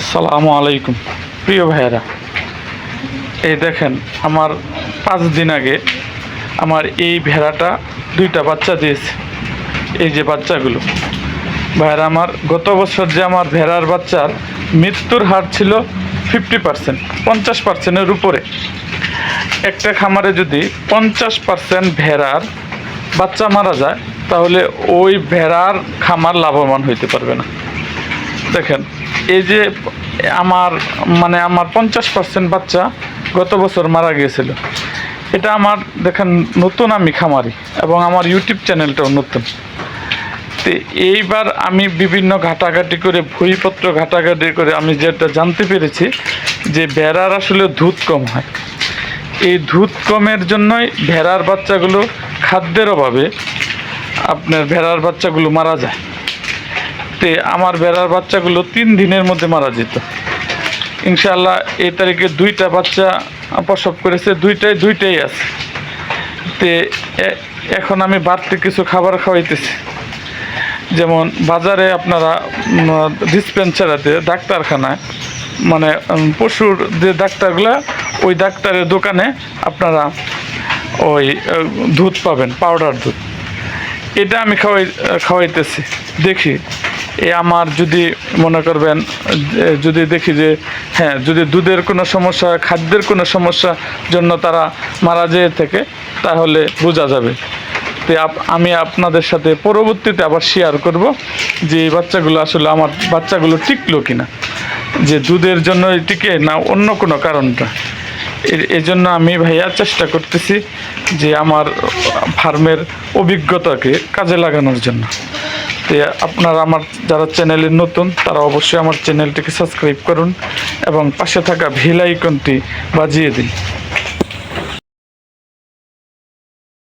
আসসালামু আলাইকুম। প্রিয় ভাইয়েরা, এই দেখেন আমার পাঁচ দিন আগে আমার এই ভেড়াটা দুইটা বাচ্চা দিয়েছে, এই যে বাচ্চাগুলো। ভাইয়েরা, আমার গত বছর যে আমার ভেড়ার বাচ্চার মৃত্যুর হার ছিল ফিফটি পার্সেন্ট পঞ্চাশ পার্সেন্টের উপরে। একটা খামারে যদি পঞ্চাশ পার্সেন্ট ভেড়ার বাচ্চা মারা যায়, তাহলে ওই ভেড়ার খামার লাভবান হইতে পারবে না। দেখেন এই যে আমার মানে আমার পঞ্চাশ পার্সেন্ট বাচ্চা গত বছর মারা গিয়েছিল। এটা আমার, দেখেন, নতুন আমি খামারি এবং আমার ইউটিউব চ্যানেলটাও নতুন। তো এইবার আমি বিভিন্ন ঘাটাঘাটি করে বইপত্র ঘাটাঘাটি করে আমি যেটা জানতে পেরেছি যে ভেড়ার আসলে দুধ কম হয়। এই দুধ কমের জন্যই ভেড়ার বাচ্চাগুলো খাদ্যের অভাবে আপনার ভেড়ার বাচ্চাগুলো মারা যায়। তে আমার বেড়ার বাচ্চাগুলো তিন দিনের মধ্যে মারা যেত। ইনশাল্লাহ এই তারিখে দুইটা বাচ্চা প্রসব করেছে, দুইটাই দুইটাই আছে। তে এখন আমি বাড়তি কিছু খাবার খাওয়াইতেছি। যেমন বাজারে আপনারা ডিসপেন্সারিতে, ডাক্তারখানায় মানে পশুর যে ডাক্তারগুলা, ওই ডাক্তারের দোকানে আপনারা ওই দুধ পাবেন, পাউডার দুধ। এটা আমি খাওয়াই খাওয়াইতেছি। দেখি। এ আমার যদি মনে করবেন যদি দেখি যে হ্যাঁ যদি দুধের কোনো সমস্যা, খাদ্যের কোনো সমস্যা জন্য তারা মারা যেয়ে থাকে, তাহলে বোঝা যাবে। তো আমি আপনাদের সাথে পরবর্তীতে আবার শেয়ার করব যে এই বাচ্চাগুলো আসলে আমার বাচ্চাগুলো টিকলো কিনা। যে দুধের জন্য টিকে না অন্য কোনো কারণটা। এর- এজন্য আমি ভাইয়া চেষ্টা করতেছি যে আমার ফার্মের অভিজ্ঞতাকে কাজে লাগানোর জন্য। তো আপনারা আমার যারা চ্যানেলে নতুন, তারা অবশ্যই আমার চ্যানেলটিকে সাবস্ক্রাইব করুন এবং পাশে থাকা ভিল আইকনটি বাজিয়ে দিন।